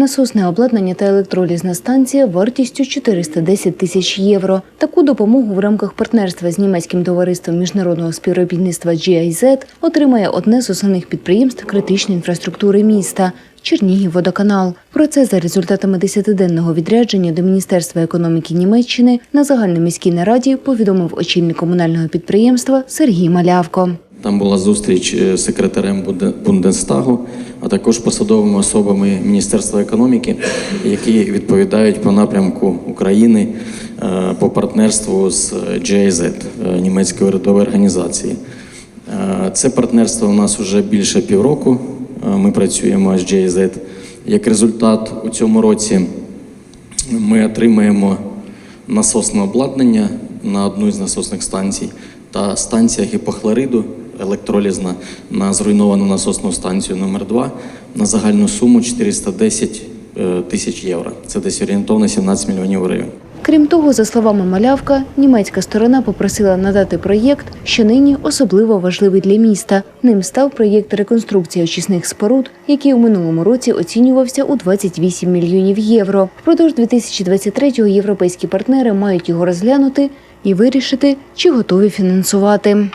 насосне обладнання та електролізна станція вартістю 410 тисяч євро. Таку допомогу в рамках партнерства з німецьким товариством міжнародного співробітництва GIZ отримає одне з основних підприємств критичної інфраструктури міста. Чернігівводоканал. Про це за результатами десятиденного відрядження до Міністерства економіки Німеччини на загальноміській нараді повідомив очільник комунального підприємства Сергій Малявко. Там була зустріч е, з секретарем Бунде- Бундестагу, а також посадовими особами Міністерства економіки, які відповідають по напрямку України е, по партнерству з GIZ, е, німецької урядової організації. Це партнерство у нас вже більше півроку. Ми працюємо з GIZ. Як результат, у цьому році ми отримаємо насосне обладнання на одну з насосних станцій та станція гіпохлориду електролізна на зруйновану насосну станцію номер 2 на загальну суму 410 е, тисяч євро. Це десь орієнтовно 17 мільйонів гривень. Крім того, за словами Малявка, німецька сторона попросила надати проєкт, що нині особливо важливий для міста. Ним став проєкт реконструкції очисних споруд, який у минулому році оцінювався у 28 мільйонів євро. Впродовж 2023-го європейські партнери мають його розглянути і вирішити, чи готові фінансувати.